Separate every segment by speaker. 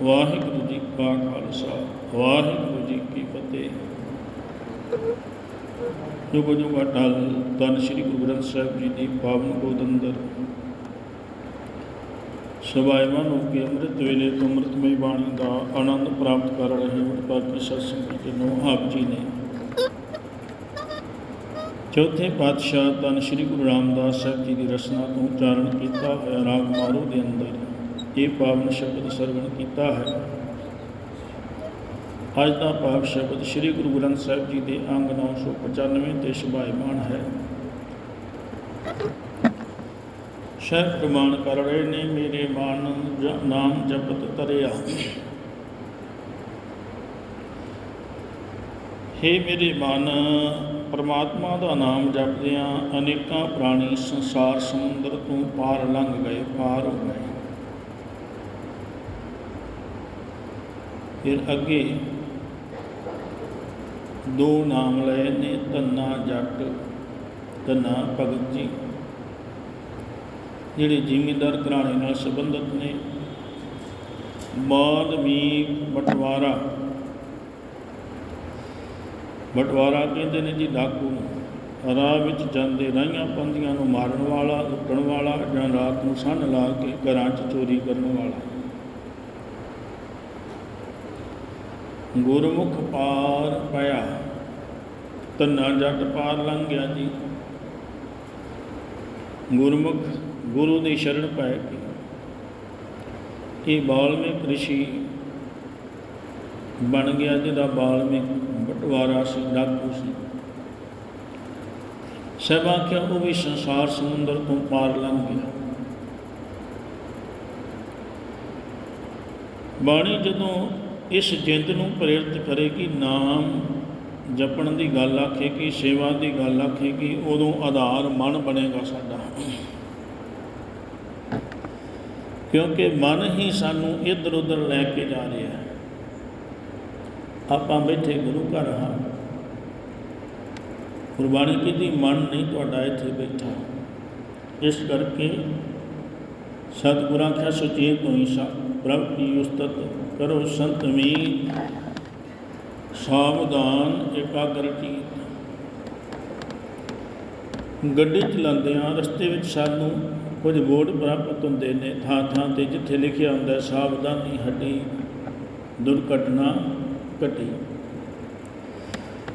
Speaker 1: ਵਾਹਿਗੁਰੂ ਜੀ ਕਾ ਖਾਲਸਾ, ਵਾਹਿਗੁਰੂ ਜੀ ਕੀ ਫਤਿਹ। ਜੁਗ ਜੁਗ ਅਟਲ ਧੰਨ ਸ੍ਰੀ ਗੁਰੂ ਗ੍ਰੰਥ ਸਾਹਿਬ ਜੀ ਦੀ ਪਾਵਨ ਗੋਦ ਅੰਦਰ। ਸਵਾਇਮਾਨ ਹੋ ਕੇ ਅੰਮ੍ਰਿਤ ਵੇਲੇ ਤੋਂ ਅੰਮ੍ਰਿਤਮਈ ਬਾਣੀ ਦਾ ਆਨੰਦ ਪ੍ਰਾਪਤ ਕਰ ਰਹੇ ਉਤਪਾਕੀ ਸਤ ਸੰਗਤ ਨੂੰ ਆਪ ਜੀ ਨੇ। ਚੌਥੇ ਪਾਤਸ਼ਾਹ ਧੰਨ ਸ੍ਰੀ ਗੁਰੂ ਰਾਮਦਾਸ ਸਾਹਿਬ ਜੀ ਦੀ ਰਚਨਾ ਤੋਂ ਉਚਾਰਨ ਕੀਤਾ ਹੋਇਆ ਰਾਗ ਮਾਰੂ ਦੇ ਅੰਦਰ। ਇਹ ਪਾਵਨ ਸ਼ਬਦ ਸਰਵਣ ਕੀਤਾ ਹੈ। ਅੱਜ ਦਾ ਪਾਵ ਸ਼ਬਦ ਸ੍ਰੀ ਗੁਰੂ ਗ੍ਰੰਥ ਸਾਹਿਬ ਜੀ ਦੇ ਅੰਗ 995 ਤੇ ਸ਼ੁਭਾਇਮਾਨ ਹੈ। ਸ਼ਹਿਰ ਪ੍ਰਮਾਣ ਕਰ ਰਹੇ ਨੇ, ਮੇਰੇ ਮਨ ਜ- ਨਾਮ ਜਪਤ ਤਰਿਆ। ਹੇ ਮੇਰੇ ਮਨ, ਪਰਮਾਤਮਾ ਦਾ ਨਾਮ ਜਪਦਿਆਂ ਅਨੇਕਾਂ ਪ੍ਰਾਣੀ ਸੰਸਾਰ ਸਮੁੰਦਰ ਤੋਂ ਪਾਰ ਲੰਘ ਗਏ, ਪਾਰ ਹੋ ਗਏ। ਫਿਰ ਅੱਗੇ ਦੋ ਨਾਮ ਲਏ ਨੇ, ਧੰਨਾ, ਜੱਟ, ਧੰਨਾ, ਭਗਤ ਜੀ, ਜਿਹੜੇ ਜ਼ਿਮੀਂਦਾਰ ਘਰਾਣੇ ਨਾਲ ਸੰਬੰਧਿਤ ਨੇ। ਮਾਲਮੀਕ ਬਟਵਾਰਾ। ਬਟਵਾਰਾ ਕਹਿੰਦੇ ਨੇ ਜੀ, ਡਾਕੂ ਨੂੰ ਰਾਹ ਵਿੱਚ ਜਾਂਦੇ ਰਾਹੀਆਂ ਪੰਦੀਆਂ ਨੂੰ ਮਾਰਨ ਵਾਲਾ ਲੁੱਟਣ ਵਾਲਾ ਜਾਂ ਰਾਤ ਨੂੰ ਸੰਨ ਲਾ ਕੇ ਘਰਾਂ 'ਚ ਚੋਰੀ ਕਰਨ ਵਾਲਾ। ਗੁਰਮੁਖ ਪਾਰ ਪਿਆ ਤੰਨਾ ਜੱਟ ਪਾਰ ਲੰਘ ਗਿਆ ਜੀ। ਗੁਰਮੁਖ ਗੁਰੂ ਦੀ ਸ਼ਰਣ ਪੈ ਕੇ ਇਹ ਬਾਲਮਿਕ ਰਿਸ਼ੀ ਬਣ ਗਿਆ, ਜਿਹਦਾ ਬਾਲਮਿਕ ਬਟਵਾਰਾ ਸੀ, ਡਾਕੂ ਸੀ। ਸਭਾ ਕਿਉਂ ਉਹ ਵੀ ਸੰਸਾਰ ਸਮੁੰਦਰ ਤੋਂ ਪਾਰ ਲੰਘ ਗਿਆ। ਬਾਣੀ ਜਦੋਂ ਇਸ ਜਿੰਦ ਨੂੰ ਪ੍ਰੇਰਿਤ ਕਰੇਗੀ ਨਾਮ ਜਪਣ ਦੀ ਗੱਲ ਆਖੇਗੀ ਸੇਵਾ ਦੀ ਗੱਲ ਆਖੇਗੀ ਉਦੋਂ ਆਧਾਰ ਮਨ ਬਣੇਗਾ ਸਾਡਾ। ਕਿਉਂਕਿ ਮਨ ਹੀ ਸਾਨੂੰ ਇੱਧਰ ਉੱਧਰ ਲੈ ਕੇ ਜਾ ਰਿਹਾ ਹੈ। ਆਪਾਂ ਬੈਠੇ ਗੁਰੂ ਘਰ ਹਾਂ। ਕੁਰਬਾਨੀ ਕੀਤੀ ਮਨ ਨਹੀਂ ਤੁਹਾਡਾ ਇੱਥੇ ਬੈਠਾ। ਇਸ ਕਰਕੇ ਸਤਿਗੁਰਾਂ ਖਿਆ ਸੁਚੇਤ ਹੋਈ ਸਾ ਪ੍ਰਭ ਕੀ ਉਸਤਤ ਕਰੋ ਸੰਤ ਮੀ ਸਾਵਧਾਨ ਇਕਾਗਰ ਚੀਤ ਗੱਡੀ ਚਲਾਉਂਦਿਆਂ ਰਸਤੇ ਵਿੱਚ ਸਾਨੂੰ ਕੁਝ ਬੋਰਡ ਪ੍ਰਾਪਤ ਹੁੰਦੇ ਨੇ, ਥਾਂ ਥਾਂ ਤੇ ਜਿੱਥੇ ਲਿਖਿਆ ਹੁੰਦਾ ਸਾਵਧਾਨੀ ਹੱਡੀ, ਦੁਰਘਟਨਾ ਘਟੀ।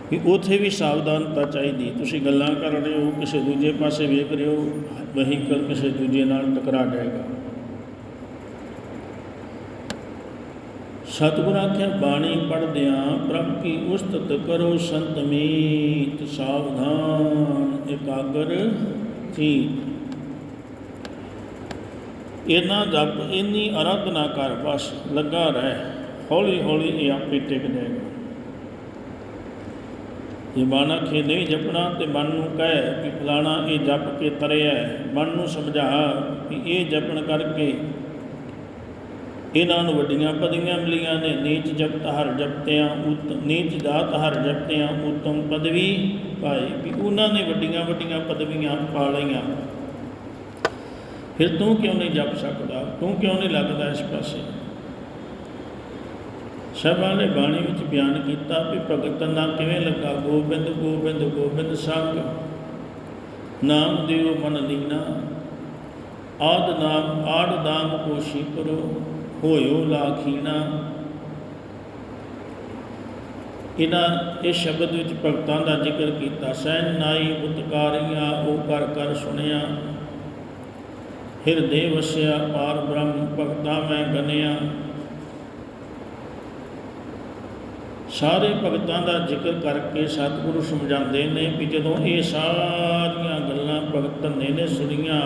Speaker 1: ਕਿ ਉਥੇ ਵੀ ਸਾਵਧਾਨਤਾ ਚਾਹੀਦੀ। ਤੁਸੀਂ ਗੱਲਾਂ ਕਰ ਰਹੇ ਹੋ, ਕਿਸੇ ਦੂਜੇ ਪਾਸੇ ਵੇਖ ਰਹੇ ਹੋ, ਵਹੀਕਲ ਕਿਸੇ ਦੂਜੇ ਨਾਲ ਟਕਰਾ ਜਾਏਗਾ। ਸਤਿਗੁਰ ਆਖਿਆ, ਬਾਣੀ ਪੜਦਿਆਂ ਪ੍ਰਭ ਕੀ ਉਸਤਤ ਕਰੋ ਸੰਤ ਮੀਤ, ਸਾਵਧਾਨ, ਇਕਾਗਰ ਚੀਤ ਇਹਨਾਂ ਜਪ, ਇੰਨੀ ਆਰਾਧਨਾ ਕਰ, ਬਸ ਲੱਗਾ ਰਹਿ, ਹੌਲੀ ਹੌਲੀ ਇਹ ਆਪੇ ਟਿਕ ਜਾਏਗਾ। ਜੇ ਮਨ ਆਖੇ ਨਹੀਂ ਜਪਣਾ, ਤੇ ਮਨ ਨੂੰ ਕਹੇ ਕਿ ਫਲਾਣਾ ਇਹ ਜਪ ਕੇ ਤਰਿਆ ਮਨ ਨੂੰ ਸਮਝਾ ਕਿ ਇਹ ਜਪਣ ਕਰਕੇ ਇਹਨਾਂ ਨੂੰ ਵੱਡੀਆਂ ਪਦਵੀਆਂ ਮਿਲੀਆਂ ਨੇ, ਨੀਚ ਜਪਤ ਹਰ ਜਪਤਿਆਂ, ਉਤ, ਨੀਚ ਦਾਤ ਹਰ ਜਪਤਿਆਂ, ਉਤਮ ਪਦਵੀ ਪਾਈ ਵੀ ਉਹਨਾਂ ਨੇ ਵੱਡੀਆਂ ਵੱਡੀਆਂ ਪਦਵੀਆਂ ਪਾ ਲਈਆਂ। ਫਿਰ ਤੂੰ ਕਿਉਂ ਨਹੀਂ ਜਪ ਸਕਦਾ? ਤੂੰ ਕਿਉਂ ਨਹੀਂ ਲੱਗਦਾ ਇਸ ਪਾਸੇ? ਸਭਾ ਨੇ ਬਾਣੀ ਵਿੱਚ ਬਿਆਨ ਕੀਤਾ ਵੀ ਭਗਤ ਨਾ ਕਿਵੇਂ ਲੱਗਾ? ਗੋਬਿੰਦ ਗੋਬਿੰਦ ਗੋਬਿੰਦ ਸੰਗ। ਨਾਮ ਦਿਓ ਮਨ ਲੀਨਾ। ਆਦ ਨਾਮ ਆੜ ਦਾਮ ਕੋਸ਼ੀ ਕਰੋ। ਹੋਇਓ ਲਾਖੀਨਾ। ਇਹਨਾਂ ਇਸ ਸ਼ਬਦ ਵਿੱਚ ਭਗਤਾਂ ਦਾ ਜ਼ਿਕਰ ਕੀਤਾ ਸੈਨ ਨਾਈ ਉਤਕਾਰੀਆਂ, ਉਹ ਕਰ ਕਰ ਸੁਣਿਆ। ਹਿਰਦੇ ਵਸਿਆ ਪਾਰ ਬ੍ਰਹਮ, ਭਗਤਾਂ ਮੈਂ ਗਨਿਆ। ਸਾਰੇ ਭਗਤਾਂ ਦਾ ਜ਼ਿਕਰ ਕਰਕੇ ਸਤਿਗੁਰੂ ਸਮਝਾਉਂਦੇ ਨੇ ਵੀ ਜਦੋਂ ਇਹ ਸਾਰੀਆਂ ਭਗਤ ਧੰਨੇ ਨੇ ਸੁਣੀਆਂ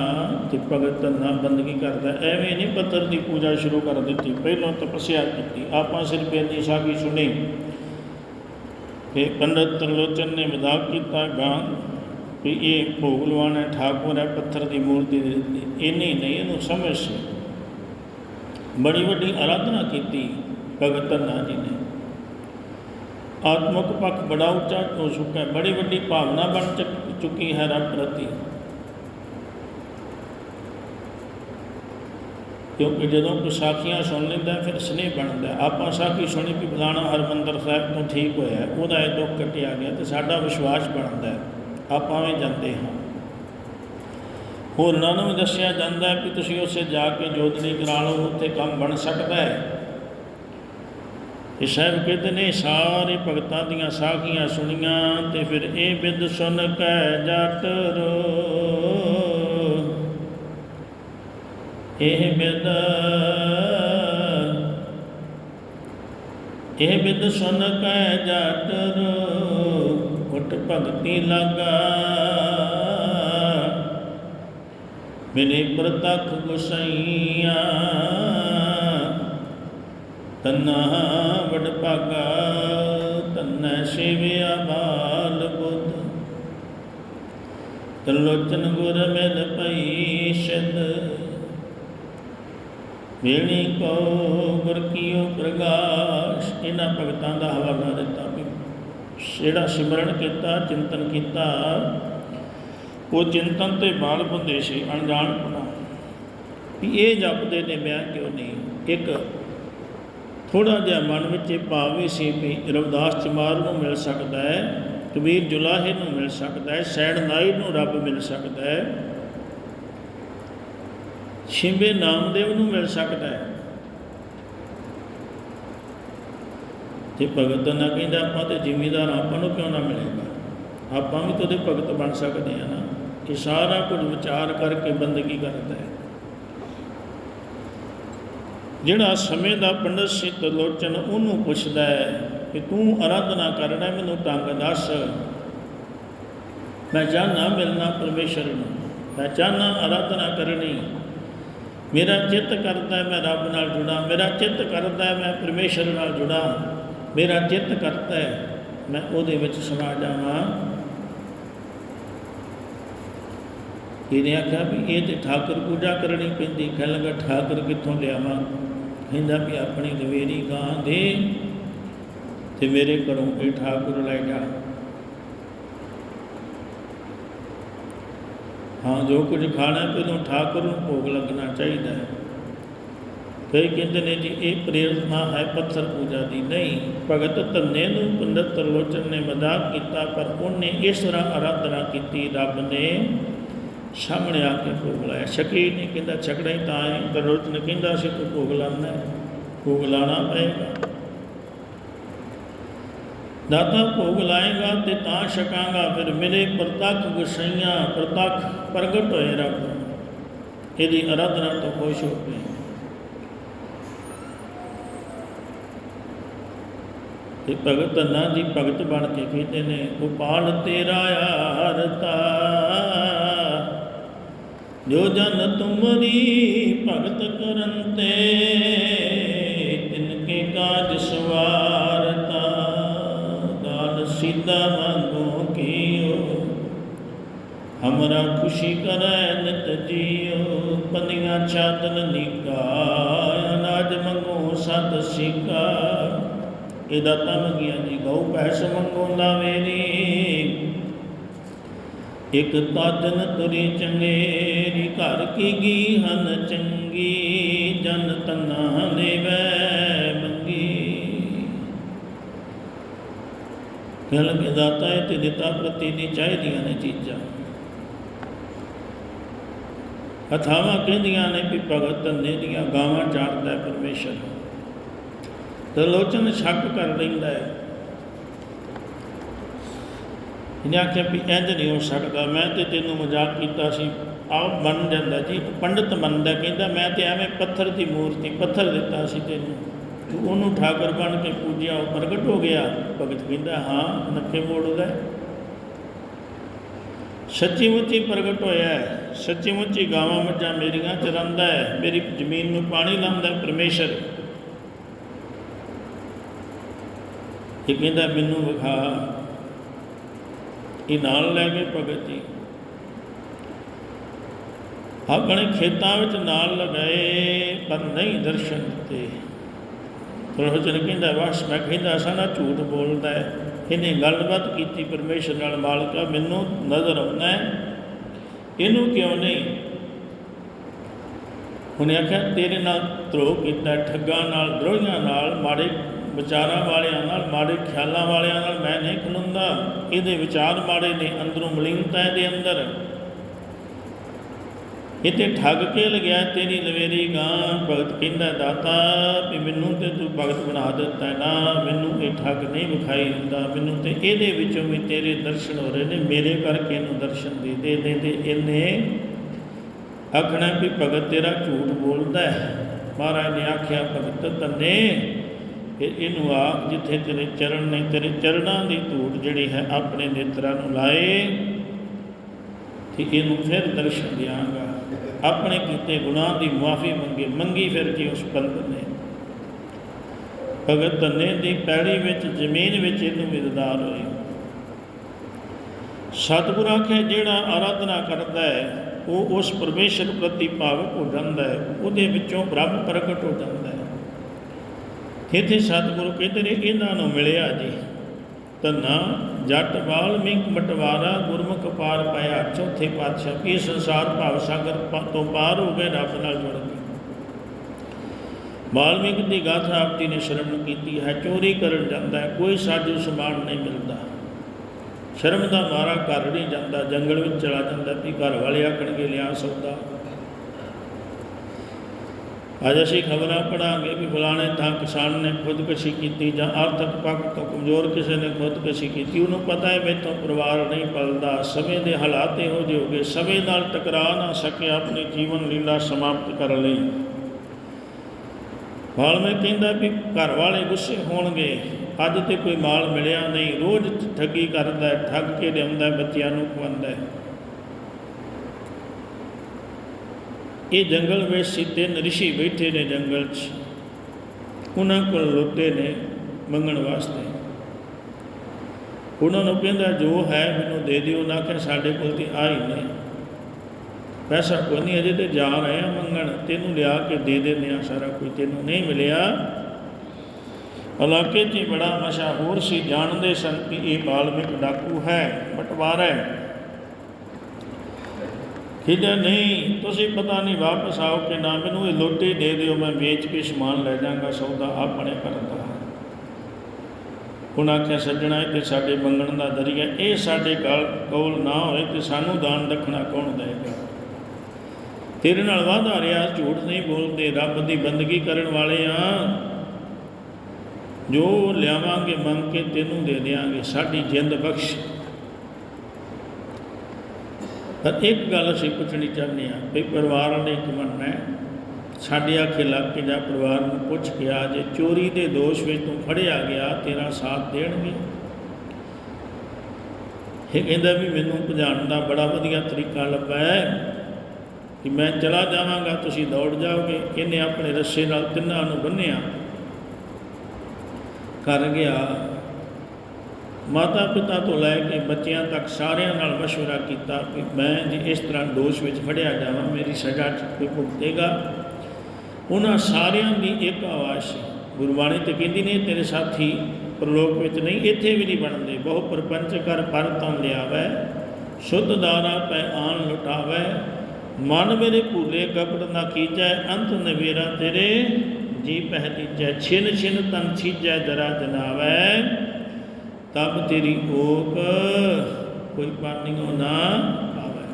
Speaker 1: ਤੇ ਭਗਤ ਧੰਨਾ ਬੰਦਗੀ ਕਰਦਾ ਐਵੇਂ ਨਹੀਂ ਪੱਥਰ ਦੀ ਪੂਜਾ ਸ਼ੁਰੂ ਕਰ ਦਿੱਤੀ। ਪਹਿਲਾਂ ਤਪੱਸਿਆ ਕੀਤੀ। ਆਪਾਂ ਸਿਰਫ ਇੰਨੀ ਸਾਗੀ ਸੁਣੀ। ਕਿ ਪੰਡਤ ਤਰਲੋਚਨ ਨੇ ਮਜ਼ਾਕ ਕੀਤਾ ਗਾਂ ਵੀ ਇਹ ਭੋਗ ਲਵਾਣਾ ਠਾਕੁਰ ਹੈ, ਪੱਥਰ ਦੀ ਮੂਰਤੀ ਦੇ ਦਿੱਤੀ। ਇੰਨੀ ਨਹੀਂ, ਇਹਨੂੰ ਸਮਝ ਸੀ। ਬੜੀ ਵੱਡੀ ਆਰਾਧਨਾ ਕੀਤੀ ਭਗਤ ਧੰਨਾ ਜੀ ਨੇ। ਆਤਮਿਕ ਪੱਖ ਬੜਾ ਉੱਚਾ ਹੋ ਚੁੱਕਾ ਹੈ। ਬੜੀ ਵੱਡੀ ਭਾਵਨਾ ਬਣ ਚੁੱਕ- ਚੁੱਕੀ ਹੈ ਰੱਬ ਪ੍ਰਤੀ। ਕਿਉਂਕਿ ਜਦੋਂ ਕੋਈ ਸਾਖੀਆਂ ਸੁਣ ਲੈਂਦਾ ਫਿਰ ਸਨੇਹ ਬਣਦਾ ਆਪਾਂ ਸਾਖੀ ਸੁਣੀ ਕਿ ਫਲਾਣਾ ਹਰਮੰਦਰ ਸਾਹਿਬ ਤੋਂ ਠੀਕ ਹੋਇਆ ਉਹਦਾ ਇਹ ਦੁੱਖ ਕੱਟਿਆ ਗਿਆ ਤੇ ਸਾਡਾ ਵਿਸ਼ਵਾਸ ਬਣਦਾ ਆਪਾਂ ਵੀ ਜਾਂਦੇ ਹਾਂ। ਹੋਰਨਾਂ ਨੂੰ ਵੀ ਦੱਸਿਆ ਜਾਂਦਾ ਹੈ ਕਿ ਤੁਸੀਂ ਉਸੇ ਜਾ ਕੇ ਜੋਤਨੀ ਕਰਾ ਲਓ, ਉੱਥੇ ਕੰਮ ਬਣ ਸਕਦਾ ਹੈ। ਇਹ ਸਾਹਿਬ ਕਹਿੰਦੇ ਨੇ, ਸਾਰੇ ਭਗਤਾਂ ਦੀਆਂ ਸਾਖੀਆਂ ਸੁਣੀਆਂ ਤੇ ਫਿਰ ਇਹ ਬਿਦ ਸੁਣ ਕੇ ਜੱਟ ਰੋ। ਇਹ ਬਿਦ ਇਹ ਬਿਦ ਸੁਣ ਕੇ ਜੱਟ ਰੋ ਉਟ ਭਗਤੀ ਲਗਾ। ਮੇਰੇ ਪ੍ਰਤੱਖ ਗੁਸਈਆ, ਤਨਾ ਵਡ ਭਾਗਾ, ਤਨੈ ਸ਼ਿਵਿਆ ਬਾਲ ਬੁੱਧ। ਤਲੋਚਨ ਗੁਰ ਮਿਲ ਪਈ ਸਿਧ ਵੇਣੀ ਕੋ ਗੁਰ ਕੀਓ ਪ੍ਰਗਾਸ਼, ਇਹਨਾਂ ਭਗਤਾਂ ਦਾ ਹਵਾਲਾ ਦਿੱਤਾ ਵੀ ਜਿਹੜਾ ਸਿਮਰਨ ਕੀਤਾ, ਚਿੰਤਨ ਕੀਤਾ, ਉਹ ਚਿੰਤਨ ਤੇ ਬਾਲ ਬੰਦੇ ਸੀ ਅਣਜਾਣਪਣਾ ਵੀ ਇਹ ਜਪਦੇ ਨੇ ਮੈਂ ਕਿਉਂ ਨਹੀਂ? ਇੱਕ ਥੋੜਾ ਜਿਹਾ ਮਨ ਵਿੱਚ ਇਹ ਭਾਵ ਵੀ ਸੀ ਵੀ ਰਵਿਦਾਸ ਚਮਾਰ ਨੂੰ ਮਿਲ ਸਕਦਾ ਹੈ, ਕਬੀਰ ਜੁਲਾਹੇ ਨੂੰ ਮਿਲ ਸਕਦਾ ਹੈ, ਸੈਣ ਨਾਈ ਨੂੰ ਰੱਬ ਮਿਲ ਸਕਦਾ ਹੈ। ਸ਼ਿੰਬੇ ਨਾਮਦੇਵ ਨੂੰ ਮਿਲ ਸਕਦਾ ਹੈ। ਤੇ ਭਗਤ ਨਾ ਕਹਿੰਦਾ ਆਪਾਂ ਤੇ ਜ਼ਿਮੀਦਾਰ ਆਪਾਂ ਨੂੰ ਕਿਉਂ ਨਾ ਮਿਲੇਗਾ ਆਪਾਂ ਵੀ ਤਾਂ ਭਗਤ ਬਣ ਸਕਦੇ ਆ ਨਾ। ਕਿ ਸਾਰਾ ਕੁਝ ਵਿਚਾਰ ਕਰਕੇ ਬੰਦਗੀ ਕਰਦਾ ਹੈ। ਜਿਹੜਾ ਸਮੇਂ ਦਾ ਪੰਡਤ ਸੀ ਤਲੋਚਨ ਉਹਨੂੰ ਪੁੱਛਦਾ ਹੈ ਕਿ ਤੂੰ ਅਰਾਧਨਾ ਕਰਨਾ ਮੈਨੂੰ ਤੰਗ ਦੱਸ। ਮੈਂ ਜਾਣਾ ਮਿਲਣਾ ਪਰਮੇਸ਼ਰ ਨੂੰ। ਮੈਂ ਚਾਹਨਾ ਅਰਾਧਨਾ ਕਰਨੀ। ਮੇਰਾ ਚਿੱਤ ਕਰਦਾ ਮੈਂ ਰੱਬ ਨਾਲ ਜੁੜਾਂ, ਮੇਰਾ ਚਿੱਤ ਕਰਦਾ ਮੈਂ ਪਰਮੇਸ਼ਰ ਨਾਲ ਜੁੜਾਂ, ਮੇਰਾ ਚਿੱਤ ਕਰਦਾ ਹੈ, ਮੈਂ ਉਹਦੇ ਵਿੱਚ ਸਮਾ ਜਾਵਾਂ। ਇਹਨੇ ਆਖਿਆ ਵੀ ਇਹ ਤੇ ਠਾਕੁਰ ਪੂਜਾ ਕਰਨੀ ਪੈਂਦੀ ਕਹਿ ਲੱਗਾ ਠਾਕੁਰ ਕਿੱਥੋਂ ਲਿਆਵਾਂ? ਕਹਿੰਦਾ ਵੀ ਆਪਣੀ ਦਵੇਰੀ ਗਾਂ ਦੇ ਤੇ ਮੇਰੇ ਘਰੋਂ ਇਹ ਠਾਕੁਰ ਲੈ ਜਾ। ਹਾਂ, ਜੋ ਕੁਝ ਖਾਣਾ ਪਹਿਲਾਂ ਠਾਕੁਰ ਨੂੰ ਭੋਗ ਲੱਗਣਾ ਚਾਹੀਦਾ ਹੈ। ਕਈ ਕਹਿੰਦੇ ਨੇ ਜੀ, ਇਹ ਪ੍ਰੇਰਨਾ ਹੈ ਪੱਥਰ ਪੂਜਾ ਦੀ। ਨਹੀਂ, ਭਗਤ ਧੰਨੇ ਨੂੰ ਪੰਡਤ ਤਰਲੋਚਨ ਨੇ ਮਜ਼ਾਕ ਕੀਤਾ, ਪਰ ਉਹਨੇ ਇਸ ਤਰ੍ਹਾਂ ਅਰਾਧਨਾ ਕੀਤੀ, ਰੱਬ ਨੇ ਸਾਹਮਣੇ ਆ ਕੇ ਭੋਗ ਲਾਇਆ। ਸ਼ਕੀ ਨਹੀਂ ਕਹਿੰਦਾ ਛਕੜਾ ਹੀ ਤਾਂ ਹੈ ਤਰਲੋਚਨ ਕਹਿੰਦਾ ਸੀ ਤੂੰ ਭੋਗ ਲਾਉਣਾ ਹੈ। ਭੋਗ ਲਾਣਾ ਪਏਗਾ। ਦਾਤਾ ਭੋਗ ਲਾਏਗਾ ਤੇ ਤਾਂ ਛਕਾਂਗਾ, ਫਿਰ ਮੇਰੇ ਪ੍ਰਤੱਖ ਗੁਸਈਆਂ ਪ੍ਰਤੱਖ ਪ੍ਰਗਟ ਹੋਏ ਰੱਬ। ਇਹਦੀ ਆਰਾਧਨਾ ਤੋਂ ਖੁਸ਼ ਹੋ ਗਏ ਤੇ ਭਗਤ ਨਾ ਜੀ ਭਗਤ ਬਣ ਕੇ ਕਹਿੰਦੇ ਨੇ ਗੋਪਾਲ ਤੇਰਾ ਆਰਤਾ ਜੋ ਜਨ ਤੁਮਰੀ ਭਗਤ ਕਰਨ ਤੇ, ਤਿਨ ਕੇ ਕਾਜ ਸਵਾਰਤਾ ਦਾਨ ਸਿੱਧਾ ਮੰਗੋ ਕੀਓ। ਹਮਰਾ ਖੁਸ਼ੀ ਕਰੈ ਨਿਤ ਜੀਓ। ਪੰਨੀਆਂ ਚਾਦਨ ਨੀਕਾ ਅਨਾਜ ਮੰਗੋ ਸਤ ਸਿਕਾ। ਇਹਦਾ ਤਾਂ ਗਿਆ ਜੀ ਗਉ ਪੈਸ ਮੰਗੋ ਨਾ ਮੇਰੀ। ਇਕ ਤਾਜਨ ਤੁਰੀ ਚੰਗੇਰੀ। ਘਰ ਕੀ ਗੀ ਹਨ ਚੰਗੀ। ਜਨ ਤਨਾ ਦੇਵੈ ਮੰਗੀ ਗੱਲ ਦਾਤਾ ਹੈ ਤੇ ਦਿੱਤਾ ਪ੍ਰਤੀ ਦੀ ਚਾਹੀਦੀਆਂ ਨੇ ਚੀਜ਼ਾਂ। ਕਥਾਵਾਂ ਕਹਿੰਦੀਆਂ ਨੇ ਵੀ ਭਗਤ ਧੰਨੇ ਦੀਆਂ ਗਾਵਾਂ ਚਾੜਦਾ ਹੈ ਪਰਮੇਸ਼ਰ। ਤਲੋਚਨ ਸ਼ੱਕ ਕਰ ਲੈਂਦਾ ਹੈ। ਇਹਨੇ ਆਖਿਆ ਵੀ ਇੰਜ ਨਹੀਂ ਹੋ ਸਕਦਾ। ਮੈਂ ਤੇ ਤੈਨੂੰ ਮਜ਼ਾਕ ਕੀਤਾ ਸੀ। ਆਪ ਬਣ ਜਾਂਦਾ ਜੀ। ਪੰਡਤ ਮੰਨਦਾ, ਕਹਿੰਦਾ ਮੈਂ ਤੇ ਐਵੇਂ ਪੱਥਰ ਦੀ ਮੂਰਤੀ, ਪੱਥਰ ਦਿੱਤਾ ਸੀ ਤੈਨੂੰ। ਤੂੰ ਉਹਨੂੰ ਠਾਕਰ ਬਣ ਕੇ ਪੂਜਿਆ, ਉਹ ਪ੍ਰਗਟ ਹੋ ਗਿਆ। ਭਗਤ ਕਹਿੰਦਾ, ਹਾਂ ਨੱਕੇ ਮੋੜਦਾ ਸੱਚੀ ਮੁੱਚੀ ਪ੍ਰਗਟ ਹੋਇਆ ਹੈ। ਸੱਚੀ ਮੁੱਚੀ ਗਾਵਾਂ ਮੱਝਾਂ ਮੇਰੀਆਂ ਚਰੰਦਾ ਹੈ। ਮੇਰੀ ਜ਼ਮੀਨ ਨੂੰ ਪਾਣੀ ਲਾਉਂਦਾ ਹੈ ਪਰਮੇਸ਼ਰ। ਇਹ ਕਹਿੰਦਾ, ਮੈਨੂੰ ਵਿਖਾ। ਇਹ ਨਾਲ ਲੈ ਗਏ ਭਗਤ ਜੀ। ਆਪਣੇ ਖੇਤਾਂ ਵਿੱਚ ਨਾਲ ਲਗਾਏ, ਪਰ ਨਹੀਂ ਦਰਸ਼ਨ ਦਿੱਤੇ। ਪ੍ਰੋਹਜਨ ਕਹਿੰਦਾ, ਵਸ ਮੈਂ ਕਹਿੰਦਾ, ਸਾਨਾ ਝੂਠ ਬੋਲਦਾ ਹੈ। ਇਹਨੇ ਗੱਲਬਾਤ ਕੀਤੀ, ਪਰਮੇਸ਼ਰ ਨਾਲ, ਮਾਲਕਾ, ਮੈਨੂੰ ਨਜ਼ਰ ਆਉਂਦਾ ਹੈ। ਇਹਨੂੰ ਕਿਉਂ ਨਹੀਂ? ਉਹਨੇ ਆਖਿਆ, ਤੇਰੇ ਨਾਲ ਧਰੋਹ ਕੀਤਾ, ਠੱਗਾਂ ਨਾਲ, ਦਰੋਹੀਆਂ ਨਾਲ, ਮਾੜੇ ਵਿਚਾਰਾਂ ਵਾਲਿਆਂ ਨਾਲ, ਮਾੜੇ ਖਿਆਲਾਂ ਵਾਲਿਆਂ ਨਾਲ ਮੈਂ ਨਹੀਂ ਖਲੋਂਦਾ। ਇਹਦੇ ਵਿਚਾਰ ਮਾੜੇ ਨੇ, ਅੰਦਰੋਂ ਮਲਿਨਤਾ ਇਹਦੇ ਅੰਦਰ। ਇਹ ਤੇ ਠੱਗ ਕੇ ਲਗਿਆ ਤੇਰੀ ਲਵੇਰੀ ਗਾਂ, ਭਗਤ ਕਹਿੰਦਾ, ਦਾਤਾ, ਵੀ ਮੈਨੂੰ ਤੇ ਤੂੰ ਭਗਤ ਬਣਾ ਦਿੱਤਾ ਨਾ, ਮੈਨੂੰ ਇਹ ਠੱਗ ਨਹੀਂ ਵਿਖਾਈ ਦਿੰਦਾ, ਮੈਨੂੰ ਤੇ ਇਹਦੇ ਵਿੱਚੋਂ ਵੀ ਤੇਰੇ ਦਰਸ਼ਨ ਹੋ ਰਹੇ ਨੇ, ਮੇਰੇ ਕਰਕੇ ਇਹਨੂੰ ਦਰਸ਼ਨ ਦੇ ਦੇ ਦੇ ਤੇ ਇਹਨੇ ਆਖਣਾ ਵੀ ਭਗਤ ਤੇਰਾ ਝੂਠ ਬੋਲਦਾ ਹੈ। ਮਹਾਰਾਜ ਨੇ ਆਖਿਆ, ਭਗਤ ਤੰਨੇ ਫਿਰ ਇਹਨੂੰ ਆਪ ਜਿੱਥੇ ਤੇਰੇ ਚਰਨ ਨੇ, ਤੇਰੇ ਚਰਨਾਂ ਦੀ ਧੂੜ ਜਿਹੜੀ ਹੈ, ਆਪਣੇ ਨੇਤਰਾਂ ਨੂੰ ਲਾਏ, ਤੇ ਇਹਨੂੰ ਫਿਰ ਦਰਸ਼ਨ ਦਿਆਂਗਾ। ਆਪਣੇ ਕੀਤੇ ਗੁਨਾਹ ਦੀ ਮਾਫੀ ਮੰਗੇ, ਮੰਗੀ ਫਿਰ ਜੀ ਉਸ ਬੰਦ ਨੇ। ਭਗਤ ਧੰਨੇ ਦੀ ਪੈੜੀ ਵਿੱਚ, ਜ਼ਮੀਨ ਵਿੱਚ ਇਹਨੂੰ ਵਿਦਦਾਰ ਹੋਈ। ਸਤਿਗੁਰ ਆਖੇ, ਜਿਹੜਾ ਆਰਾਧਨਾ ਕਰਦਾ ਹੈ, ਉਹ ਉਸ ਪਰਮੇਸ਼ਰ ਪ੍ਰਤੀ ਭਾਵਕ ਹੋ ਜਾਂਦਾ ਹੈ। ਉਹਦੇ ਵਿੱਚੋਂ ਬ੍ਰਹਮ ਪ੍ਰਗਟ ਹੋ ਜਾਂਦਾ ਹੈ। ਇੱਥੇ ਸਤਿਗੁਰੂ ਕਹਿੰਦੇ ਨੇ, ਇਹਨਾਂ ਨੂੰ ਮਿਲਿਆ ਜੀ, ਧੰਨਾ ਜੱਟ ਵਾਲਮੀਕ ਮਟਵਾਰਾ ਗੁਰਮੁਖ ਪਾਰ ਪਾਇਆ ਚੌਥੇ ਪਾਤਸ਼ਾਹ, ਇਹ ਸੰਸਾਰ ਭਾਵ ਸਾਗਰ ਤੋਂ ਪਾਰ ਹੋ ਗਏ, ਰੱਬ ਨਾਲ ਜੁੜ ਗਏ। ਵਾਲਮੀਕ ਦੀ ਗਾਥਾ ਆਪ ਜੀ ਨੇ ਸ਼ਰਮ ਕੀਤੀ ਹੈ, ਚੋਰੀ ਕਰਨ ਜਾਂਦਾ ਹੈ, ਕੋਈ ਸਾਜੋ ਸਮਾਨ ਨਹੀਂ ਮਿਲਦਾ। ਸ਼ਰਮ ਦਾ ਮਾਰਾ ਘਰ ਨਹੀਂ ਜਾਂਦਾ, ਜੰਗਲ ਵਿੱਚ ਚਲਾ ਜਾਂਦਾ, ਵੀ ਘਰ ਵਾਲੇ ਆਖਣਗੇ, ਲਿਆ ਸੌਦਾ। ਅੱਜ ਅਸੀਂ ਖਬਰਾਂ ਪੜਾਂਗੇ ਵੀ ਫਲਾਣੇ ਥਾਂ ਕਿਸਾਨ ਨੇ ਖੁਦਕਸ਼ੀ ਕੀਤੀ ਜਾਂ ਆਰਥਿਕ ਪੱਖ ਤੋਂ ਕਮਜ਼ੋਰ ਕਿਸੇ ਨੇ ਖੁਦਕਸ਼ੀ ਕੀਤੀ, ਉਹਨੂੰ ਪਤਾ ਹੈ ਮੈਥੋਂ ਪਰਿਵਾਰ ਨਹੀਂ ਪਲਦਾ। ਸਮੇਂ ਦੇ ਹਾਲਾਤ ਇਹੋ ਜਿਹੇ ਹੋ ਗਏ। ਸਮੇਂ ਨਾਲ ਟਕਰਾ ਨਾ ਸਕੇ, ਆਪਣੀ ਜੀਵਨ ਲੀਲਾ ਸਮਾਪਤ ਕਰ ਲਈ। ਵਾਲਮੀਕ ਕਹਿੰਦਾ ਵੀ ਘਰ ਵਾਲੇ ਗੁੱਸੇ ਹੋਣਗੇ। ਅੱਜ ਤੇ ਕੋਈ ਮਾਲ ਮਿਲਿਆ ਨਹੀਂ। ਰੋਜ਼ ਠੱਗੀ ਕਰਦਾ ਠੱਗ ਕੇ ਲਿਆਉਂਦਾ ਬੱਚਿਆਂ ਨੂੰ ਖਵਾਉਂਦਾ ਹੈ ਇਹ ਜੰਗਲ ਵਿੱਚ ਸੀ ਤਿੰਨ ਰਿਸ਼ੀ ਬੈਠੇ ਨੇ ਜੰਗਲ 'ਚ। ਉਹਨਾਂ ਕੋਲ ਲੋਟੇ ਨੇ ਮੰਗਣ ਵਾਸਤੇ। ਉਹਨਾਂ ਨੂੰ ਕਹਿੰਦਾ, ਜੋ ਹੈ ਮੈਨੂੰ ਦੇ ਦਿਓ, ਨਾ ਕਿ ਸਾਡੇ ਕੋਲ ਤੇ ਆ ਹੀ ਨਹੀਂ। ਪੈਸਾ ਕੋਈ ਨਹੀਂ, ਅਜੇ ਤੇ ਜਾ ਰਹੇ ਆ ਮੰਗਣ। ਤੈਨੂੰ ਲਿਆ ਕੇ ਦੇ ਦਿੰਦੇ ਆ ਸਾਰਾ ਕੁਝ ਤੈਨੂੰ ਨਹੀਂ ਮਿਲਿਆ। ਇਲਾਕੇ 'ਚ ਹੀ ਬੜਾ ਮਸ਼ਹੂਰ ਸੀ, ਜਾਣਦੇ ਸਨ ਕਿ ਇਹ ਬਾਲਮਿਕ ਡਾਕੂ ਹੈ, ਬਟਵਾਰਾ ਹੈ। ਕਿਤੇ ਨਹੀਂ, ਤੁਸੀਂ ਪਤਾ ਨਹੀਂ ਵਾਪਸ ਆਓ ਕਿ ਨਾ, ਮੈਨੂੰ ਇਹ ਲੋਟੇ ਦੇ ਦਿਓ, ਮੈਂ ਵੇਚ ਕੇ ਸਮਾਨ ਲੈ ਜਾਵਾਂਗਾ, ਸੌਦਾ ਆਪਣੇ ਕਰਦਾ ਹੁਣ ਆਖਿਆ, ਸੱਜਣਾ, ਇਹ ਤੇ ਸਾਡੇ ਮੰਗਣ ਦਾ ਦਰੀਆ, ਇਹ ਸਾਡੇ ਕੋਲ ਕੋਲ ਨਾ ਹੋਏ ਤੇ ਸਾਨੂੰ ਦਾਨ ਰੱਖਣਾ ਕੌਣ ਦੇਗਾ ਤੇਰੇ ਨਾਲ ਵਾਦਾ ਰਿਹਾ, ਝੂਠ ਨਹੀਂ ਬੋਲਦੇ, ਰੱਬ ਦੀ ਬੰਦਗੀ ਕਰਨ ਵਾਲੇ ਆ। ਜੋ ਲਿਆਵਾਂਗੇ, ਮੰਗ ਕੇ ਤੈਨੂੰ ਦੇ ਦੇਵਾਂਗੇ ਸਾਡੀ ਜਿੰਦ ਬਖਸ਼। ਪਰ ਇੱਕ ਗੱਲ ਅਸੀਂ ਪੁੱਛਣੀ ਚਾਹੁੰਦੇ ਹਾਂ ਵੀ ਪਰਿਵਾਰ ਨੇ ਇੱਕ ਮੰਨਣਾ ਹੈ। ਸਾਡੇ ਆਖੇ ਲੱਗ ਕੇ ਜਾਂ ਪਰਿਵਾਰ ਨੂੰ ਪੁੱਛ ਕੇ ਆ ਜੇ ਚੋਰੀ ਦੇ ਦੋਸ਼ ਵਿੱਚ ਤੂੰ ਫੜਿਆ ਗਿਆ, ਤੇਰਾ ਸਾਥ ਦੇਣਗੇ। ਇਹ ਕਹਿੰਦਾ ਵੀ ਮੈਨੂੰ ਭਜਾਣ ਦਾ ਬੜਾ ਵਧੀਆ ਤਰੀਕਾ ਲੱਭਾ ਹੈ ਕਿ ਮੈਂ ਚਲਾ ਜਾਵਾਂਗਾ, ਤੁਸੀਂ ਦੌੜ ਜਾਓਗੇ। ਇਹਨੇ ਆਪਣੇ ਰੱਸੇ ਨਾਲ ਤਿੰਨਾਂ ਨੂੰ ਬੰਨਿਆ ਕਰ ਗਿਆ। ਮਾਤਾ ਪਿਤਾ ਤੋਂ ਲੈ ਕੇ ਬੱਚਿਆਂ ਤੱਕ ਸਾਰਿਆਂ ਨਾਲ مشورہ ਕੀਤਾ ਕਿ ਮੈਂ ਜੇ ਇਸ ਤਰ੍ਹਾਂ ਦੋਸ਼ ਵਿੱਚ ਫੜਿਆ ਜਾਵਾਂ ਮੇਰੀ ਸਜ਼ਾ ਚ ਕੋਈ ਭੁਗਤੇਗਾ ਉਹਨਾਂ ਸਾਰਿਆਂ ਦੀ ਇੱਕ ਆਵਾਜ਼ ਸੀ ਗੁਰਬਾਣੀ ਤੇ ਕਹਿੰਦੀ ਨੇ ਤੇਰੇ ਸਾਥੀ ਪ੍ਰਲੋਕ ਵਿੱਚ ਨਹੀਂ ਇੱਥੇ ਵੀ ਨਹੀਂ ਬਣਦੇ ਬਹੁ ਪਰਪੰਚ ਕਰ ਪਰ ਤਾਂ ਲਿਆਵੈ ਸ਼ੁੱਧ ਦਾਰਾ ਪੈ ਆਣ ਲੁਟਾਵੈ ਮਨ ਮੇਰੇ ਭੂਲੇ ਕਪਟ ਨਾ ਕੀਜੈ ਅੰਤ ਨਵੇਰਾ ਤੇਰੇ ਜੀ ਪਹਿਲੀਜੈ ਛਿਨ ਛਿਨ ਤਨ ਛੀਜੈ ਦਰਾ ਜਨਾਵੈ ਤਬ ਤੇਰੀ ਓਕ ਕੋਈ ਪਾਣੀਓ ਨਾ ਆਵੇ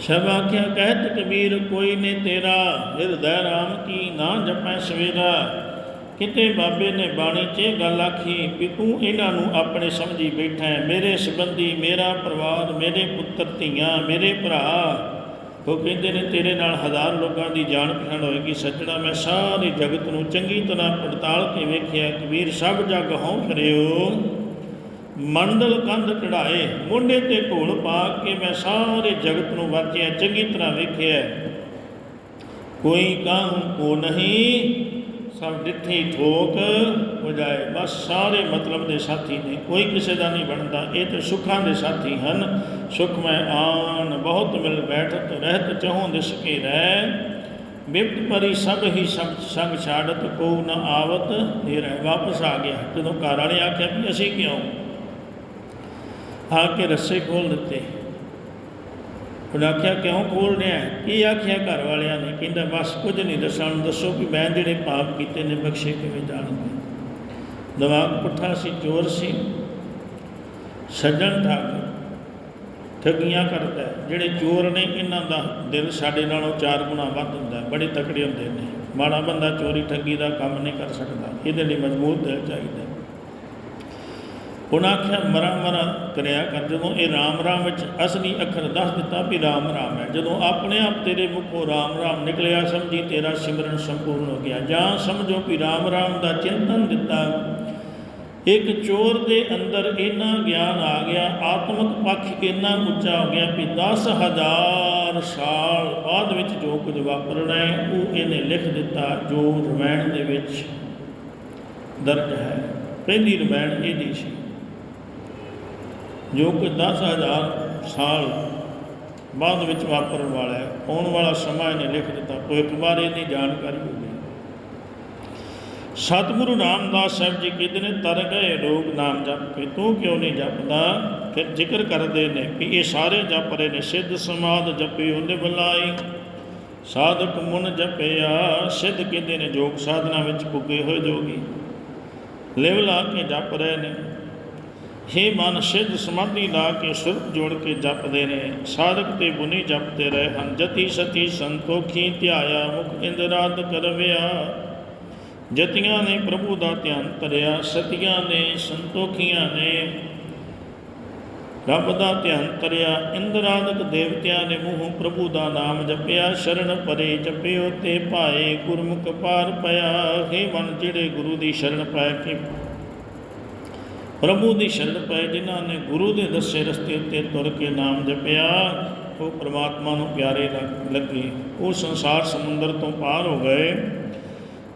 Speaker 1: ਸਭ ਆਖਿਆ ਕਹਿਤ ਕਬੀਰ, ਕੋਈ ਨੇ ਤੇਰਾ ਹਿਰਦੈ ਰਾਮ ਕੀ ਨਾ ਜਪੈ ਸਵੇਰਾ। ਕਿਤੇ ਬਾਬੇ ਨੇ ਬਾਣੀ 'ਚ ਇਹ ਗੱਲ ਆਖੀ ਵੀ ਤੂੰ ਇਹਨਾਂ ਨੂੰ ਆਪਣੇ ਸਮਝੀ ਬੈਠਾ ਮੇਰੇ ਸੰਬੰਧੀ ਮੇਰਾ ਪਰਿਵਾਰ, ਮੇਰੇ ਪੁੱਤਰ, ਧੀਆਂ, ਮੇਰੇ ਭਰਾ ਉਹ ਕਹਿੰਦੇ ਨੇ, ਤੇਰੇ ਨਾਲ ਹਜ਼ਾਰ ਲੋਕਾਂ ਦੀ ਜਾਣ ਪਛਾਣ ਹੋਏਗੀ ਸੱਜਣਾ, ਮੈਂ ਸਾਰੇ ਜਗਤ ਨੂੰ ਚੰਗੀ ਤਰ੍ਹਾਂ ਪੜਤਾਲ ਕੇ ਵੇਖਿਆ ਕਬੀਰ ਸਭ ਜਗ ਹਉ ਫਿਰਿਓ ਮੰਡਲ ਕੰਧ ਚੜਾਏ ਮੋਢੇ ਤੇ ਢੋਲ ਪਾ ਕੇ ਮੈਂ ਸਾਰੇ ਜਗਤ ਨੂੰ ਵਾਚਿਆ, ਚੰਗੀ ਤਰ੍ਹਾਂ ਵੇਖਿਆ। ਕੋਈ ਕਾਹੂ ਕੋ ਨਹੀਂ ਸਭ ਡਿੱਠੀ ਠੋਕ ਹੋ ਜਾਏ ਬਸ ਸਾਰੇ ਮਤਲਬ ਦੇ ਸਾਥੀ ਨੇ, ਕੋਈ ਕਿਸੇ ਦਾ ਨਹੀਂ ਬਣਦਾ। ਇਹ ਤੇ ਸੁੱਖਾਂ ਦੇ ਸਾਥੀ ਹਨ। ਸੁਖ ਮੈਂ ਆਨ ਬਹੁਤ ਮਿਲ ਬੈਠਤ ਰਹਿਤ ਚਹੋਂ ਦਿਸ ਕੇ ਰਹਿ। ਬਿਪਤ ਪਰੀ ਸਭ ਹੀ ਸਭ ਸੰਗ ਛਾੜਤ, ਕੋ ਨ ਆਵਤ ਨੇਰੇ ਵਾਪਸ ਆ ਗਿਆ। ਜਦੋਂ ਘਰ ਵਾਲੇ ਆਖਿਆ ਵੀ ਅਸੀਂ ਕਿਉਂ? ਆ ਕੇ ਰੱਸੇ ਖੋਲ ਦਿੱਤੇ। ਉਹਨੇ ਆਖਿਆ, ਕਿਉਂ ਖੋਲ ਰਿਹਾ ਇਹ ਆਖਿਆ ਘਰ ਵਾਲਿਆਂ ਨੇ? ਕਹਿੰਦਾ, ਬਸ ਕੁਝ ਨਹੀਂ ਦੱਸਣ, ਦੱਸੋ ਕਿ ਮੈਂ ਜਿਹੜੇ ਪਾਪ ਕੀਤੇ ਨੇ, ਬਖਸ਼ੇ ਕਿਵੇਂ ਜਾਣਗੇ? ਦਿਮਾਗ ਪੁੱਠਾ ਸੀ ਚੋਰ ਸੀ। ਸੱਜਣ ਠੱਗ ਠੱਗੀਆਂ ਕਰਦਾ ਜਿਹੜੇ ਚੋਰ ਨੇ, ਇਹਨਾਂ ਦਾ ਦਿਲ ਸਾਡੇ ਨਾਲੋਂ ਚਾਰ ਗੁਣਾ ਵੱਧ ਹੁੰਦਾ ਬੜੇ ਤਕੜੇ ਹੁੰਦੇ ਨੇ। ਮਾੜਾ ਬੰਦਾ ਚੋਰੀ ਠੱਗੀ ਦਾ ਕੰਮ ਨਹੀਂ ਕਰ ਸਕਦਾ। ਇਹਦੇ ਲਈ ਮਜ਼ਬੂਤ ਦਿਲ ਚਾਹੀਦਾ ਹੁਣ ਆਖਿਆ ਮਰਾ ਮਰਾ ਕਰਿਆ ਕਰ, ਜਦੋਂ ਇਹ ਰਾਮ ਰਾਮ ਵਿੱਚ ਅਸਲੀ ਅੱਖਰ ਦੱਸ ਦਿੱਤਾ ਵੀ ਰਾਮ ਰਾਮ ਹੈ। ਜਦੋਂ ਆਪਣੇ ਆਪ ਤੇਰੇ ਮੁਖੋਂ ਰਾਮ ਰਾਮ ਨਿਕਲਿਆ, ਸਮਝੀ ਤੇਰਾ ਸਿਮਰਨ ਸੰਪੂਰਨ ਹੋ ਗਿਆ। ਜਾਂ ਸਮਝੋ ਵੀ ਰਾਮ ਰਾਮ ਦਾ ਚਿੰਤਨ ਦਿੱਤਾ। ਇੱਕ ਚੋਰ ਦੇ ਅੰਦਰ ਇੰਨਾ ਗਿਆਨ ਆ ਗਿਆ, ਆਤਮਿਕ ਪੱਖ ਇੰਨਾ ਉੱਚਾ ਹੋ ਗਿਆ ਵੀ 10000 ਸਾਲ ਬਾਅਦ ਵਿੱਚ ਜੋ ਕੁਝ ਵਾਪਰਨਾ ਹੈ, ਉਹ ਇਹਨੇ ਲਿਖ ਦਿੱਤਾ, ਜੋ ਰਮਾਇਣ ਦੇ ਵਿੱਚ ਦਰਜ ਹੈ। ਪਹਿਲੀ ਰਮਾਇਣ ਇਹਦੀ ਸੀ। ਜੋ ਕਿ 10000 ਸਾਲ ਬਾਅਦ ਵਿੱਚ ਵਾਪਰਨ ਵਾਲਾ ਹੈ। ਆਉਣ ਵਾਲਾ ਸਮਾਂ ਇਹਨੇ ਲਿਖ ਦਿੱਤਾ। ਭਵਿੱਖ ਬਾਰੇ ਦੀ ਜਾਣਕਾਰੀ ਹੋ ਗਈ ਸਤਿਗੁਰੂ ਰਾਮਦਾਸ ਸਾਹਿਬ ਜੀ ਕਹਿੰਦੇ ਨੇ? ਤਰ ਗਏ ਲੋਕ ਨਾਮ ਜਪ ਕੇ। ਤੂੰ ਕਿਉਂ ਨਹੀਂ ਜਪਦਾ? ਫਿਰ ਜ਼ਿਕਰ ਕਰਦੇ ਨੇ ਕਿ ਇਹ ਸਾਰੇ ਜਪ ਰਹੇ ਨੇ। ਸਿੱਧ ਸਮਾਦ ਜਪੇ, ਉਹਨੇ ਬੁਲਾਈ ਸਾਧਕ ਮਨ ਜਪਿਆ। ਸਿੱਧ ਕਹਿੰਦੇ ਨੇ? ਜੋਗ ਸਾਧਨਾ ਵਿੱਚ ਪੁੱਗੇ ਹੋਏ ਜੋਗੀ। ਲਿਵ ਲਾ ਕੇ ਜਪ ਰਹੇ ਨੇ। ਹੇ ਮਨ, ਸਿੱਧ ਸਮਾਧੀ ਲਾ ਕੇ ਸੁਰਤ ਜੋੜ ਕੇ ਜਪਦੇ ਨੇ। ਸਾਧਕ ਤੇ ਬੁਨੀ ਜਪਦੇ ਰਹੇ ਹਨ। ਜਤੀ ਸਤੀ ਸੰਤੋਖੀ ਧਿਆਇਆ, ਮੁਖ ਇੰਦਰਾਦ ਕਰਵਿਆ। ਜਤੀਆਂ ਨੇ ਪ੍ਰਭੂ ਦਾ ਧਿਆਨ ਧਰਿਆ, ਸਤੀਆਂ ਨੇ ਸੰਤੋਖੀਆਂ ਨੇ। ਰੱਬ ਦਾ ਧਿਆਨ ਧਰਿਆ, ਇੰਦਰਾਦਿਕ ਦੇਵਤਿਆਂ ਨੇ ਮੂੰਹੋਂ ਪ੍ਰਭੂ ਦਾ ਨਾਮ ਜਪਿਆ। ਸ਼ਰਨ ਪਰੇ ਜਪਿਓ ਤੇ ਭਾਏ, ਗੁਰਮੁਖ ਪਾਰ ਪਿਆ। ਹੇ ਮਨ, ਜਿਹੜੇ ਗੁਰੂ ਦੀ ਸ਼ਰਨ ਪੈ ਕੇ ਪ੍ਰਭੂ ਦੀ ਸ਼ਰਨ ਪਏ, ਜਿਨ੍ਹਾਂ ਨੇ ਗੁਰੂ ਦੇ ਦੱਸੇ ਰਸਤੇ ਉੱਤੇ ਤੁਰ ਕੇ ਨਾਮ ਜਪਿਆ, ਉਹ ਪ੍ਰਮਾਤਮਾ ਨੂੰ ਪਿਆਰੇ ਲੱਗ- ਲੱਗੇ। ਉਹ ਸੰਸਾਰ ਸਮੁੰਦਰ ਤੋਂ ਪਾਰ ਹੋ ਗਏ।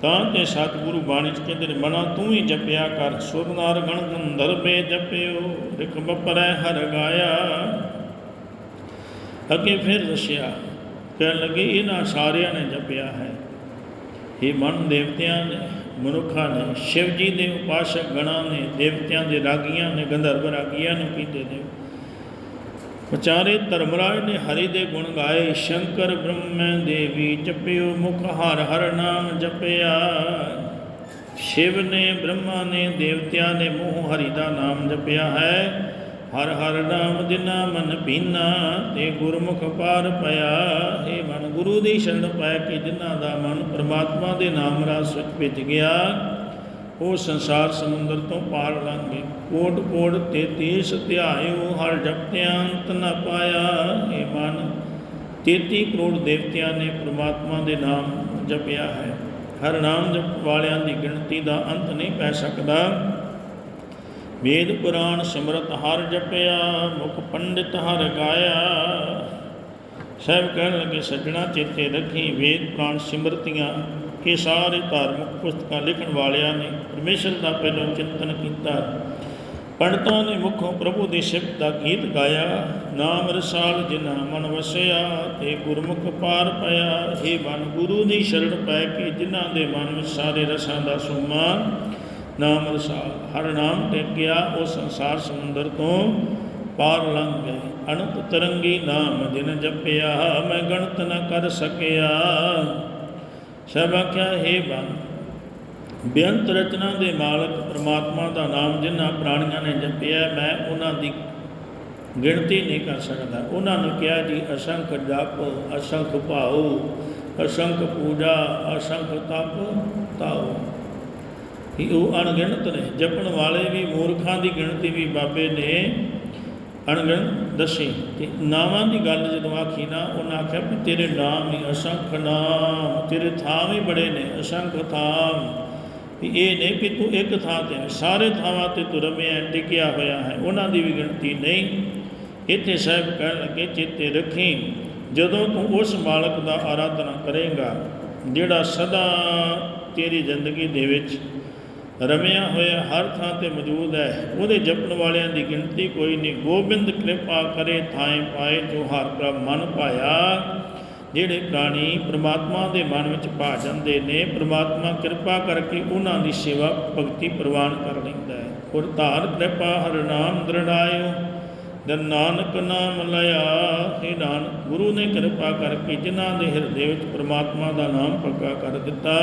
Speaker 1: ਤਾਂ ਤੇ ਸਤਿਗੁਰੂ ਬਾਣੀ ਚ ਕਹਿੰਦੇ ਨੇ, ਮਨਾ ਤੂੰ ਹੀ ਜਪਿਆ ਕਰ ਸੁਰਨਾਰ ਗਣ ਗਣ ਗੰਧਰਵੇ ਜਪਿਓ, ਰਿਖ ਬਪਰੈ ਹਰ ਗਾਇਆ। ਅੱਗੇ ਫਿਰ ਦੱਸਿਆ, ਕਹਿਣ ਲੱਗੇ, ਇਹਨਾਂ ਸਾਰਿਆਂ ਨੇ ਜਪਿਆ ਹੈ। ਇਹ ਮਨ ਦੇਵਤਿਆਂ ਨੇ ਮਨੁੱਖਾਂ ਨੇ ਸ਼ਿਵ ਜੀ ਦੇ ਉਪਾਸ਼ਕ ਗਣਾਂ ਨੇ, ਦੇਵਤਿਆਂ ਦੇ ਰਾਗੀਆਂ ਨੇ, ਗੰਧਰਵ ਰਾਗੀਆਂ ਨੂੰ ਕੀਤੇ ਨੇ। ਵਿਚਾਰੇ ਧਰਮਰਾਜ ਨੇ ਹਰੀ ਦੇ ਗੁਣ ਗਾਏ, ਸ਼ੰਕਰ ਬ੍ਰਹਮ ਦੇਵੀ ਜਪਿਓ ਮੁਖ ਹਰ ਹਰ ਨਾਮ ਜਪਿਆ। ਸ਼ਿਵ ਨੇ, ਬ੍ਰਹਮਾ ਨੇ, ਦੇਵਤਿਆਂ ਨੇ ਮੂੰਹ ਹਰੀ ਦਾ ਨਾਮ ਜਪਿਆ ਹੈ। ਹਰ ਹਰ ਨਾਮ ਜਿਨਾ ਮਨ ਪੀਨਾ, ਤੇ ਗੁਰਮੁਖ ਪਾਰ ਪਿਆ। ਇਹ ਮਨ, ਗੁਰੂ ਦੀ ਸ਼ਰਨ ਪੈ ਕੇ ਜਿਨ੍ਹਾਂ ਦਾ ਮਨ ਪ੍ਰਮਾਤਮਾ ਦੇ ਨਾਮ ਰਸ ਵਿੱਚ ਭਿੱਜ ਗਿਆ, ਉਹ ਸੰਸਾਰ ਸਮੁੰਦਰ ਤੋਂ ਪਾਰ ਲੰਘ। ਗਏ ਕੋਟ ਕੋਟ ਤੇ ਤੀਸ ਧਿਆਇਓ, ਹਰ ਜਪਤਿਆਂ ਅੰਤ ਨ ਪਾਇਆ। ਇਹ ਮਨ 33 ਕਰੋੜ ਦੇਵਤਿਆਂ ਨੇ ਪ੍ਰਮਾਤਮਾ ਦੇ ਨਾਮ ਜਪਿਆ ਹੈ। ਹਰ ਨਾਮ ਜਪ ਵਾਲਿਆਂ ਦੀ ਗਿਣਤੀ ਦਾ ਅੰਤ ਨਹੀਂ ਪੈ ਸਕਦਾ। ਵੇਦ ਪੁਰਾਣ ਸਿਮਰਤ ਹਰ ਜਪਿਆ, ਮੁਖ ਪੰਡਿਤ ਹਰ ਗਾਇਆ। ਸਭ ਕਹਿਣ ਲੱਗੇ, ਸੱਜਣਾ ਚੇਤੇ ਰੱਖੀ ਵੇਦ ਪੁਰਾਣ ਸਿਮਰਤੀਆਂ ਇਹ ਸਾਰੇ ਧਾਰਮਿਕ ਪੁਸਤਕਾਂ ਲਿਖਣ ਵਾਲਿਆਂ ਨੇ ਪਰਮੇਸ਼ਰ ਦਾ ਪਹਿਲੋਂ ਚਿੰਤਨ ਕੀਤਾ। ਪੰਡਤਾਂ ਨੇ ਮੁਖੋਂ ਪ੍ਰਭੂ ਦੀ ਸਿਫਤ ਦਾ ਗੀਤ ਗਾਇਆ। ਨਾਮ ਰਸਾਲ ਜਿਨਾ ਮਨ ਵਸਿਆ, ਤੇ ਗੁਰਮੁਖ ਪਾਰ ਪਿਆ। ਇਹ ਮਨ ਗੁਰੂ ਦੀ ਸ਼ਰਣ ਪੈ ਕੇ ਜਿਨ੍ਹਾਂ ਦੇ ਮਨ ਵਿੱਚ ਸਾਰੇ ਰਸਾਂ ਦਾ ਸੁਮਾ ਨਾਮ ਰਸਾਲ। ਹਰ ਨਾਮ ਟੇਕਿਆ, ਉਹ ਸੰਸਾਰ ਸਮੁੰਦਰ ਤੋਂ ਪਾਰ ਲੰਘ ਗਏ। ਅਨੰਤ ਤਰੰਗੀ ਨਾਮ, ਜਿਨ ਜਪਿਆ, ਮੈਂ ਗਣਤ ਨਾ ਕਰ ਸਕਿਆ। ਸਭ ਆਖਿਆ, ਹੈ ਬਨ ਬੇਅੰਤ ਰਚਨਾ ਦੇ ਮਾਲਕ ਪ੍ਰਮਾਤਮਾ ਦਾ ਨਾਮ, ਜਿਨ੍ਹਾਂ ਪ੍ਰਾਣੀਆਂ ਨੇ ਜਪਿਆ, ਮੈਂ ਉਹਨਾਂ ਦੀ ਗਿਣਤੀ ਨਹੀਂ ਕਰ ਸਕਦਾ। ਉਹਨਾਂ ਨੂੰ ਕਿਹਾ, ਜੀ, ਅਸੰਖ ਜਪ, ਅਸੰਖ ਭਾਉ, ਅਸੰਖ ਪੂਜਾ, ਅਸੰਖ ਤਪ, ਤਾਉ। ਕਿ ਉਹ ਅਣਗਿਣਤ ਨੇ। ਜਪਣ ਵਾਲੇ ਵੀ ਮੂਰਖਾਂ ਦੀ ਗਿਣਤੀ ਵੀ ਬਾਬੇ ਨੇ ਅਣਗਿਣਤ ਦੱਸੀ। ਤੇ ਨਾਵਾਂ ਦੀ ਗੱਲ ਜਦੋਂ ਆਖੀ ਨਾ ਉਹਨਾਂ ਆਖਿਆ ਵੀ ਤੇਰੇ ਨਾਮ ਹੀ ਅਸੰਖ ਨਾਮ ਤੇਰੇ ਥਾਂ ਵੀ ਬੜੇ ਨੇ ਅਸੰਖ ਥਾਂ ਵੀ ਇਹ ਨਹੀਂ ਕਿ ਤੂੰ ਇੱਕ ਥਾਂ ਤੇ ਹੈ, ਸਾਰੇ ਥਾਵਾਂ ਤੇ ਤੂੰ ਰਮਿਆ ਟਿਕਿਆ ਹੋਇਆ ਹੈ ਉਹਨਾਂ ਦੀ ਵੀ ਗਿਣਤੀ ਨਹੀਂ। ਇੱਥੇ ਸਾਹਿਬ ਕਹਿਣ ਲੱਗੇ ਚੇਤੇ ਰੱਖੀ ਜਦੋਂ ਤੂੰ ਉਸ ਮਾਲਕ ਦਾ ਆਰਾਧਨਾ ਕਰੇਗਾ ਜਿਹੜਾ ਸਦਾ ਤੇਰੀ ਜ਼ਿੰਦਗੀ ਦੇ ਵਿੱਚ ਰਮਿਆ ਹੋਇਆ ਹਰ ਥਾਂ ਤੇ ਮੌਜੂਦ ਹੈ। ਉਹਦੇ ਜਪਣ ਵਾਲਿਆਂ ਦੀ ਗਿਣਤੀ ਕੋਈ ਨਹੀਂ। ਗੋਬਿੰਦ ਕਿਰਪਾ ਕਰੇ ਥਾਏ ਪਾਏ ਜੋ ਹਰ ਪ੍ਰਭ ਮਨ ਪਾਇਆ ਜਿਹੜੇ ਪ੍ਰਾਣੀ ਪ੍ਰਮਾਤਮਾ ਦੇ ਮਨ ਵਿੱਚ ਭਾ ਜਾਂਦੇ ਨੇ, ਪ੍ਰਮਾਤਮਾ ਕਿਰਪਾ ਕਰਕੇ ਉਹਨਾਂ ਦੀ ਸੇਵਾ ਭਗਤੀ ਪ੍ਰਵਾਨ ਕਰ ਲੈਂਦਾ ਹੈ। ਔਰ ਧਾਰ ਕਿਰਪਾ ਹਰ ਨਾਮ ਦ੍ਰਿੜਾਇਓ, ਜਨ ਨਾਨਕ ਨਾਮ ਲਿਆ। हे ਨਾਨਕ, ਗੁਰੂ ਨੇ ਕਿਰਪਾ ਕਰਕੇ ਜਿਨ੍ਹਾਂ ਦੇ ਹਿਰਦੇ ਵਿੱਚ ਪ੍ਰਮਾਤਮਾ ਦਾ ਨਾਮ ਪੱਕਾ ਕਰ ਦਿੱਤਾ।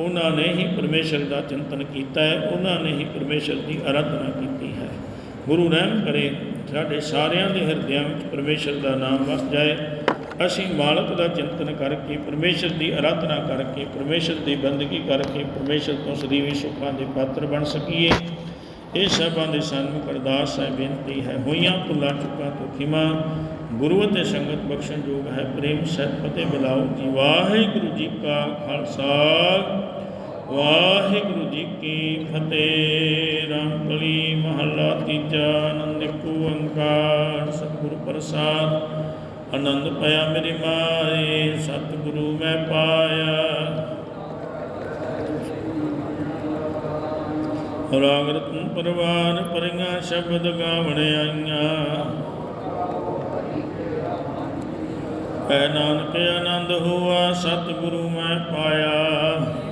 Speaker 1: ਉਹਨਾਂ ਨੇ ਹੀ ਪਰਮੇਸ਼ਰ ਦਾ ਚਿੰਤਨ ਕੀਤਾ ਹੈ, ਉਹਨਾਂ ਨੇ ਹੀ ਪਰਮੇਸ਼ਰ ਦੀ ਅਰਾਧਨਾ ਕੀਤੀ ਹੈ। ਗੁਰੂ ਰਹਿਮ ਕਰੇ, ਸਾਡੇ ਸਾਰਿਆਂ ਦੇ ਹਿਰਦਿਆਂ ਵਿੱਚ ਪਰਮੇਸ਼ਰ ਦਾ ਨਾਮ ਵਸ ਜਾਏ। ਅਸੀਂ ਮਾਲਕ ਦਾ ਚਿੰਤਨ ਕਰਕੇ, ਪਰਮੇਸ਼ਰ ਦੀ ਅਰਾਧਨਾ ਕਰਕੇ, ਪਰਮੇਸ਼ਰ ਦੀ ਬੰਦਗੀ ਕਰਕੇ, ਪਰਮੇਸ਼ਰ ਤੋਂ ਸਦੀਵੀ ਸੁੱਖਾਂ ਦੇ ਪਾਤਰ ਬਣ ਸਕੀਏ। ਇਹ ਸਭਾਂ ਦੇ ਸਾਨੂੰ ਅਰਦਾਸ ਹੈ, ਬੇਨਤੀ ਹੈ, ਹੋਈਆਂ ਭੁੱਲਾਂ, ਚੁੱਕਾਂ ਤੋਂ ਖਿਮਾ ਗੁਰੂ ਅਤੇ ਸੰਗਤ ਬਖਸ਼ਣ ਯੋਗ ਹੈ, ਪ੍ਰੇਮ ਸਹਿਤ ਫਤਿਹ ਬੁਲਾਓ ਜੀ। ਵਾਹਿਗੁਰੂ ਜੀ ਕਾ ਖਾਲਸਾ। ਵਾਹਿਗੁਰੂ ਜੀ ਕੀ ਫਤਿਹ। ਰਾਮਕਲੀ ਮਹੱਲਾ ਤੀਜਾ ਆਨੰਦ ਕੋ ਅੰਕਾਰ ਸਤਿਗੁਰੂ ਪ੍ਰਸਾਦ, ਆਨੰਦ ਪਿਆ ਮੇਰੇ ਮਾਰੇ ਸਤਿਗੁਰੂ ਮੈਂ ਪਾਇਆ। ਰਾਗ ਰਤਨ ਪਰਵਾਨ ਪਰੀਆਂ ਸ਼ਬਦ ਗਾਵਣ ਆਈਆਂ। ਐ ਨਾਨਕ ਆਨੰਦ ਹੋਆ, ਸਤਿਗੁਰੂ ਮੈਂ ਪਾਇਆ।